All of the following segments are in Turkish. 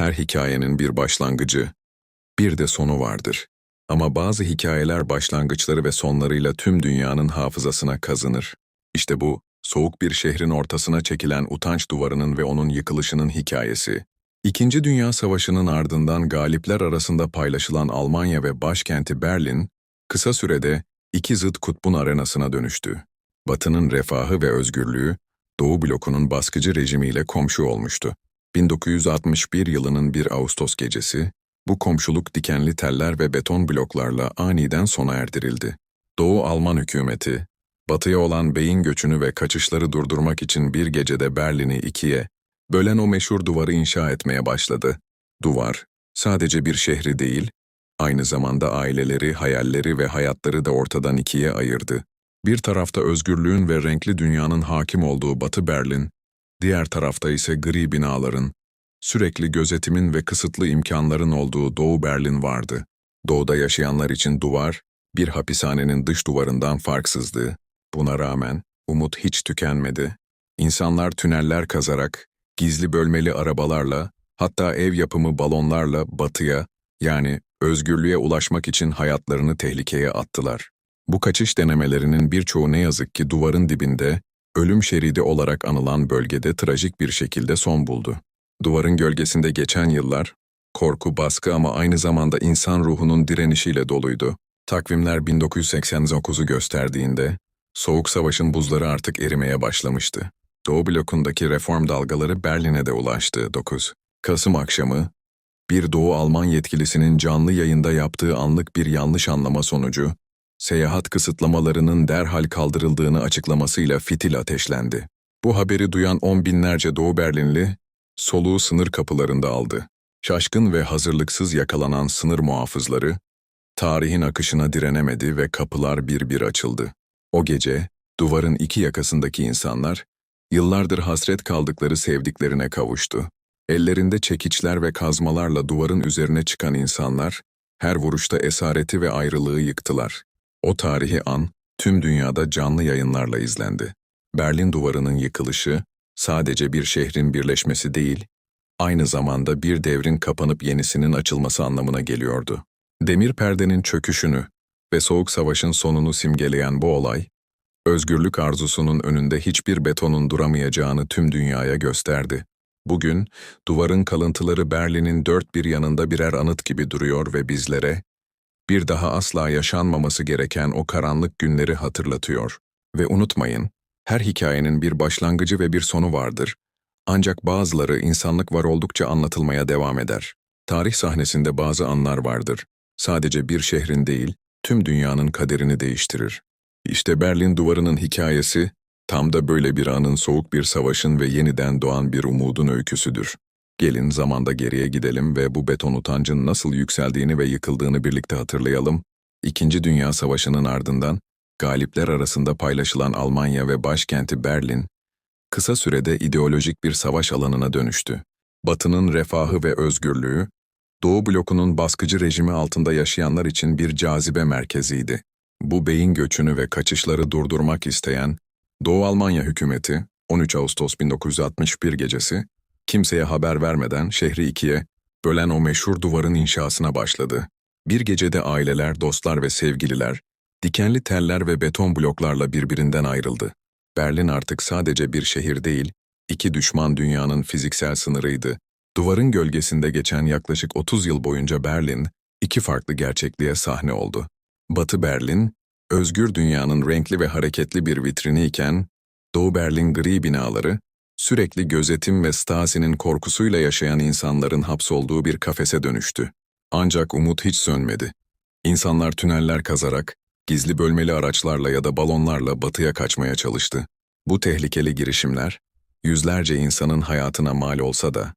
Her hikayenin bir başlangıcı, bir de sonu vardır. Ama bazı hikayeler başlangıçları ve sonlarıyla tüm dünyanın hafızasına kazınır. İşte bu, soğuk bir şehrin ortasına çekilen utanç duvarının ve onun yıkılışının hikayesi. İkinci Dünya Savaşı'nın ardından galipler arasında paylaşılan Almanya ve başkenti Berlin, kısa sürede iki zıt kutbun arenasına dönüştü. Batı'nın refahı ve özgürlüğü, Doğu blokunun baskıcı rejimiyle komşu olmuştu. 1961 yılının bir Ağustos gecesi, bu komşuluk dikenli teller ve beton bloklarla aniden sona erdirildi. Doğu Alman hükümeti, batıya olan beyin göçünü ve kaçışları durdurmak için bir gecede Berlin'i ikiye, bölen o meşhur duvarı inşa etmeye başladı. Duvar, sadece bir şehri değil, aynı zamanda aileleri, hayalleri ve hayatları da ortadan ikiye ayırdı. Bir tarafta özgürlüğün ve renkli dünyanın hakim olduğu Batı Berlin, diğer tarafta ise gri binaların, sürekli gözetimin ve kısıtlı imkanların olduğu Doğu Berlin vardı. Doğuda yaşayanlar için duvar, bir hapishanenin dış duvarından farksızdı. Buna rağmen umut hiç tükenmedi. İnsanlar tüneller kazarak, gizli bölmeli arabalarla, hatta ev yapımı balonlarla batıya, yani özgürlüğe ulaşmak için hayatlarını tehlikeye attılar. Bu kaçış denemelerinin birçoğu ne yazık ki duvarın dibinde, ölüm şeridi olarak anılan bölgede trajik bir şekilde son buldu. Duvarın gölgesinde geçen yıllar, korku, baskı ama aynı zamanda insan ruhunun direnişiyle doluydu. Takvimler 1989'u gösterdiğinde, Soğuk Savaş'ın buzları artık erimeye başlamıştı. Doğu blokundaki reform dalgaları Berlin'e de ulaştı 9. Kasım akşamı, bir Doğu Alman yetkilisinin canlı yayında yaptığı anlık bir yanlış anlama sonucu, seyahat kısıtlamalarının derhal kaldırıldığını açıklamasıyla fitil ateşlendi. Bu haberi duyan on binlerce Doğu Berlinli, soluğu sınır kapılarında aldı. Şaşkın ve hazırlıksız yakalanan sınır muhafızları, tarihin akışına direnemedi ve kapılar bir bir açıldı. O gece, duvarın iki yakasındaki insanlar, yıllardır hasret kaldıkları sevdiklerine kavuştu. Ellerinde çekiçler ve kazmalarla duvarın üzerine çıkan insanlar, her vuruşta esareti ve ayrılığı yıktılar. O tarihi an, tüm dünyada canlı yayınlarla izlendi. Berlin duvarının yıkılışı, sadece bir şehrin birleşmesi değil, aynı zamanda bir devrin kapanıp yenisinin açılması anlamına geliyordu. Demir perdenin çöküşünü ve Soğuk Savaş'ın sonunu simgeleyen bu olay, özgürlük arzusunun önünde hiçbir betonun duramayacağını tüm dünyaya gösterdi. Bugün, duvarın kalıntıları Berlin'in dört bir yanında birer anıt gibi duruyor ve bizlere, bir daha asla yaşanmaması gereken o karanlık günleri hatırlatıyor. Ve unutmayın, her hikayenin bir başlangıcı ve bir sonu vardır. Ancak bazıları insanlık var oldukça anlatılmaya devam eder. Tarih sahnesinde bazı anlar vardır. Sadece bir şehrin değil, tüm dünyanın kaderini değiştirir. İşte Berlin Duvarı'nın hikayesi, tam da böyle bir anın soğuk bir savaşın ve yeniden doğan bir umudun öyküsüdür. Gelin zamanda geriye gidelim ve bu beton utancın nasıl yükseldiğini ve yıkıldığını birlikte hatırlayalım. İkinci Dünya Savaşı'nın ardından, galipler arasında paylaşılan Almanya ve başkenti Berlin, kısa sürede ideolojik bir savaş alanına dönüştü. Batı'nın refahı ve özgürlüğü, Doğu blokunun baskıcı rejimi altında yaşayanlar için bir cazibe merkeziydi. Bu beyin göçünü ve kaçışları durdurmak isteyen, Doğu Almanya hükümeti, 13 Ağustos 1961 gecesi, kimseye haber vermeden şehri ikiye, bölen o meşhur duvarın inşasına başladı. Bir gecede aileler, dostlar ve sevgililer, dikenli teller ve beton bloklarla birbirinden ayrıldı. Berlin artık sadece bir şehir değil, iki düşman dünyanın fiziksel sınırıydı. Duvarın gölgesinde geçen yaklaşık 30 yıl boyunca Berlin, iki farklı gerçekliğe sahne oldu. Batı Berlin, özgür dünyanın renkli ve hareketli bir vitrini iken, Doğu Berlin gri binaları, sürekli gözetim ve Stasi'nin korkusuyla yaşayan insanların hapsolduğu bir kafese dönüştü. Ancak umut hiç sönmedi. İnsanlar tüneller kazarak, gizli bölmeli araçlarla ya da balonlarla batıya kaçmaya çalıştı. Bu tehlikeli girişimler, yüzlerce insanın hayatına mal olsa da,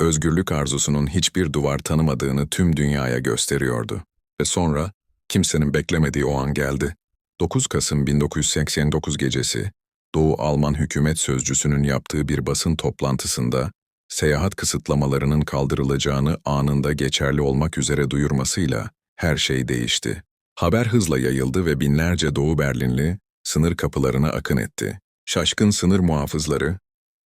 özgürlük arzusunun hiçbir duvar tanımadığını tüm dünyaya gösteriyordu. Ve sonra, kimsenin beklemediği o an geldi. 9 Kasım 1989 gecesi, Doğu Alman hükümet sözcüsünün yaptığı bir basın toplantısında, seyahat kısıtlamalarının kaldırılacağını anında geçerli olmak üzere duyurmasıyla her şey değişti. Haber hızla yayıldı ve binlerce Doğu Berlinli sınır kapılarına akın etti. Şaşkın sınır muhafızları,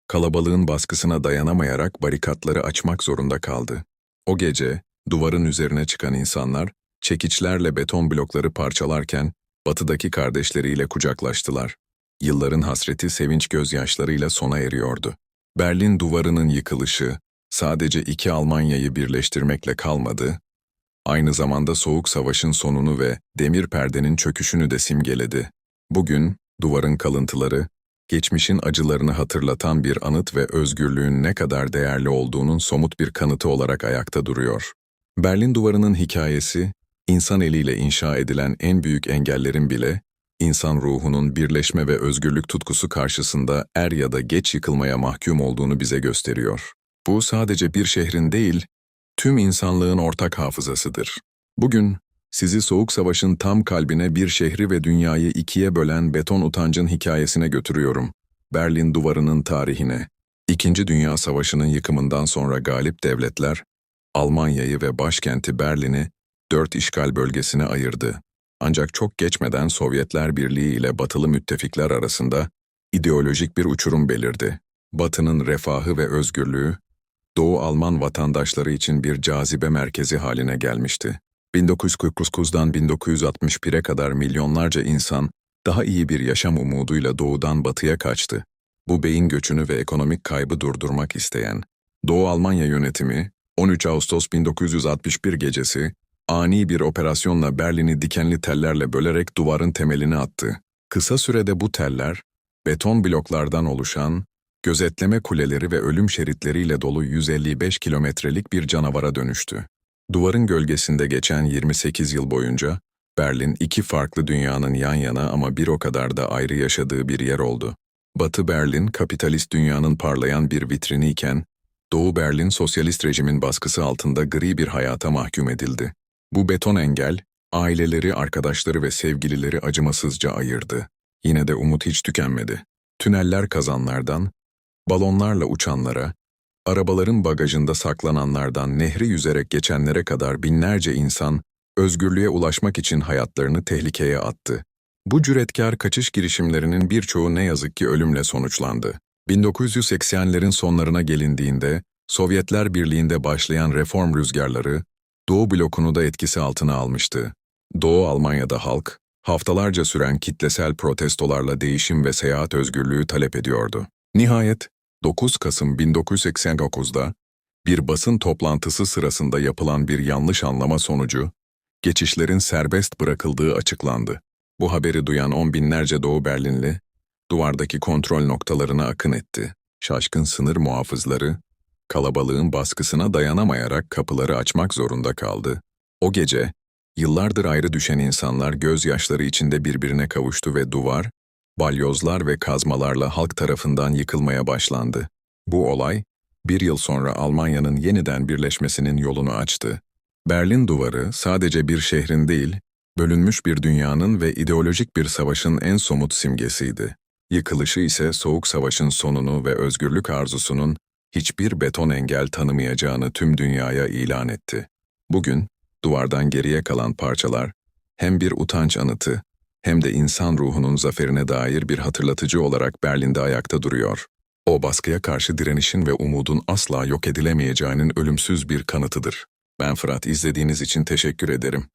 kalabalığın baskısına dayanamayarak barikatları açmak zorunda kaldı. O gece, duvarın üzerine çıkan insanlar, çekiçlerle beton blokları parçalarken, batıdaki kardeşleriyle kucaklaştılar. Yılların hasreti sevinç gözyaşlarıyla sona eriyordu. Berlin duvarının yıkılışı, sadece iki Almanya'yı birleştirmekle kalmadı, aynı zamanda Soğuk Savaş'ın sonunu ve demir perdenin çöküşünü de simgeledi. Bugün, duvarın kalıntıları, geçmişin acılarını hatırlatan bir anıt ve özgürlüğün ne kadar değerli olduğunun somut bir kanıtı olarak ayakta duruyor. Berlin Duvarı'nın hikayesi, insan eliyle inşa edilen en büyük engellerin bile, insan ruhunun birleşme ve özgürlük tutkusu karşısında er ya da geç yıkılmaya mahkum olduğunu bize gösteriyor. Bu sadece bir şehrin değil, tüm insanlığın ortak hafızasıdır. Bugün, sizi Soğuk Savaş'ın tam kalbine bir şehri ve dünyayı ikiye bölen beton utancın hikayesine götürüyorum. Berlin Duvarı'nın tarihine. İkinci Dünya Savaşı'nın yıkımından sonra galip devletler, Almanya'yı ve başkenti Berlin'i dört işgal bölgesine ayırdı. Ancak çok geçmeden Sovyetler Birliği ile batılı müttefikler arasında ideolojik bir uçurum belirdi. Batı'nın refahı ve özgürlüğü, Doğu Alman vatandaşları için bir cazibe merkezi haline gelmişti. 1949'dan 1961'e kadar milyonlarca insan daha iyi bir yaşam umuduyla doğudan batıya kaçtı. Bu beyin göçünü ve ekonomik kaybı durdurmak isteyen Doğu Almanya yönetimi 13 Ağustos 1961 gecesi ani bir operasyonla Berlin'i dikenli tellerle bölerek duvarın temelini attı. Kısa sürede bu teller beton bloklardan oluşan gözetleme kuleleri ve ölüm şeritleriyle dolu 155 kilometrelik bir canavara dönüştü. Duvarın gölgesinde geçen 28 yıl boyunca Berlin iki farklı dünyanın yan yana ama bir o kadar da ayrı yaşadığı bir yer oldu. Batı Berlin, kapitalist dünyanın parlayan bir vitrini iken, Doğu Berlin sosyalist rejimin baskısı altında gri bir hayata mahkum edildi. Bu beton engel, aileleri, arkadaşları ve sevgilileri acımasızca ayırdı. Yine de umut hiç tükenmedi. Tüneller kazanlardan, balonlarla uçanlara, arabaların bagajında saklananlardan nehri yüzerek geçenlere kadar binlerce insan, özgürlüğe ulaşmak için hayatlarını tehlikeye attı. Bu cüretkar kaçış girişimlerinin birçoğu ne yazık ki ölümle sonuçlandı. 1980'lerin sonlarına gelindiğinde, Sovyetler Birliği'nde başlayan reform rüzgarları, Doğu blokunu da etkisi altına almıştı. Doğu Almanya'da halk, haftalarca süren kitlesel protestolarla değişim ve seyahat özgürlüğü talep ediyordu. Nihayet, 9 Kasım 1989'da, bir basın toplantısı sırasında yapılan bir yanlış anlama sonucu, geçişlerin serbest bırakıldığı açıklandı. Bu haberi duyan on binlerce Doğu Berlinli, duvardaki kontrol noktalarına akın etti. Şaşkın sınır muhafızları, kalabalığın baskısına dayanamayarak kapıları açmak zorunda kaldı. O gece, yıllardır ayrı düşen insanlar gözyaşları içinde birbirine kavuştu ve duvar, balyozlar ve kazmalarla halk tarafından yıkılmaya başlandı. Bu olay, bir yıl sonra Almanya'nın yeniden birleşmesinin yolunu açtı. Berlin Duvarı sadece bir şehrin değil, bölünmüş bir dünyanın ve ideolojik bir savaşın en somut simgesiydi. Yıkılışı ise Soğuk Savaş'ın sonunu ve özgürlük arzusunun hiçbir beton engel tanımayacağını tüm dünyaya ilan etti. Bugün, duvardan geriye kalan parçalar, hem bir utanç anıtı, hem de insan ruhunun zaferine dair bir hatırlatıcı olarak Berlin'de ayakta duruyor. O baskıya karşı direnişin ve umudun asla yok edilemeyeceğinin ölümsüz bir kanıtıdır. Ben Fırat, izlediğiniz için teşekkür ederim.